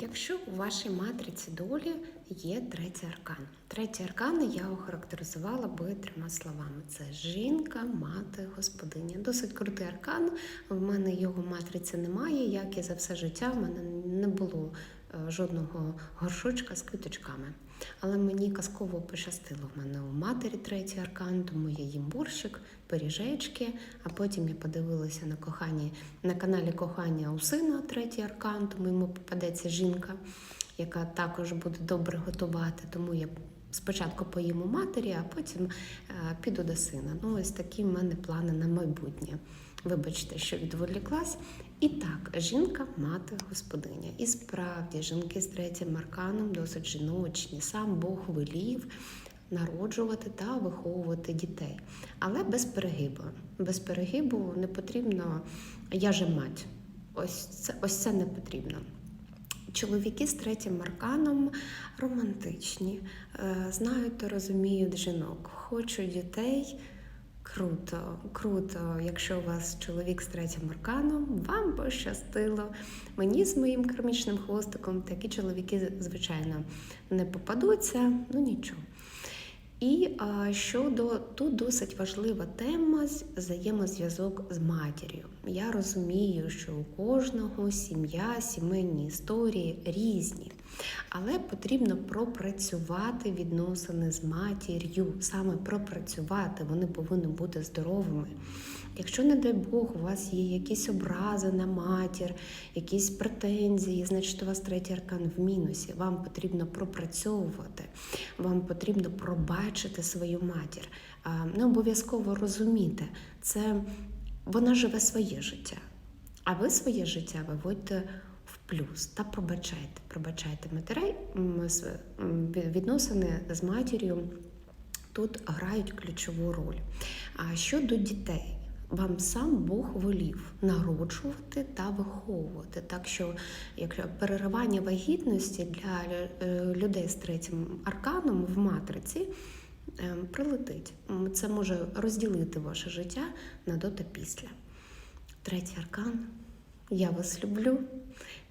Якщо у вашій матриці долі є третій аркан. Третій аркан я охарактеризувала би трьома словами: це жінка, мати, господиня. Досить крутий аркан. В мене його матриці немає, як і за все життя. В мене не було е, жодного горшочка з квіточками. Але мені казково пощастило. В мене у матері третій аркан, тому я їм борщик, пиріжечки. А потім я подивилася на кохання на каналі Кохання у сина третій аркан, тому йому попадеться жінка, яка також буде добре готувати. Тому я спочатку поїм у матері, а потім е, піду до сина. Ну, ось такі в мене плани на майбутнє. Вибачте, що відволіклась. І так, жінка, мати, господиня. І справді, жінки з третім арканом досить жіночні. Сам Бог велів народжувати та виховувати дітей. Але без перегибу. Без перегибу не потрібно я же мать. Ось це, ось це не потрібно. Чоловіки з третім арканом романтичні, е, знають та розуміють жінок, хочуть дітей. Круто, круто. Якщо у вас чоловік з третім арканом, вам пощастило. Мені з моїм кармічним хвостиком такі чоловіки, звичайно, не попадуться, ну нічого. І а, щодо тут досить важлива тема взаємозв'язок з матір'ю. Я розумію, що у кожного сім'я, сімейні історії різні, але потрібно пропрацювати відносини з матір'ю, саме пропрацювати, вони повинні бути здоровими. Якщо, не дай Бог, у вас є якісь образи на матір, якісь претензії, значить у вас третій аркан в мінусі. Вам потрібно пропрацьовувати, вам потрібно пробачити свою матір. Не обов'язково розуміти, це вона живе своє життя, а ви своє життя виводьте в плюс та пробачайте. Пробачайте матерей, відносини з матір'ю тут грають ключову роль. А щодо дітей, вам сам Бог волів народжувати та виховувати. Так що, якщо переривання вагітності для е, людей з третім арканом в матриці е, прилетить. Це може розділити ваше життя на до та після. Третій аркан. Я вас люблю.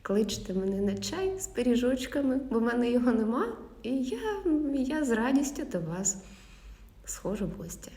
Кличте мене на чай з пиріжочками, бо в мене його нема. І я, я з радістю до вас схожу в гості.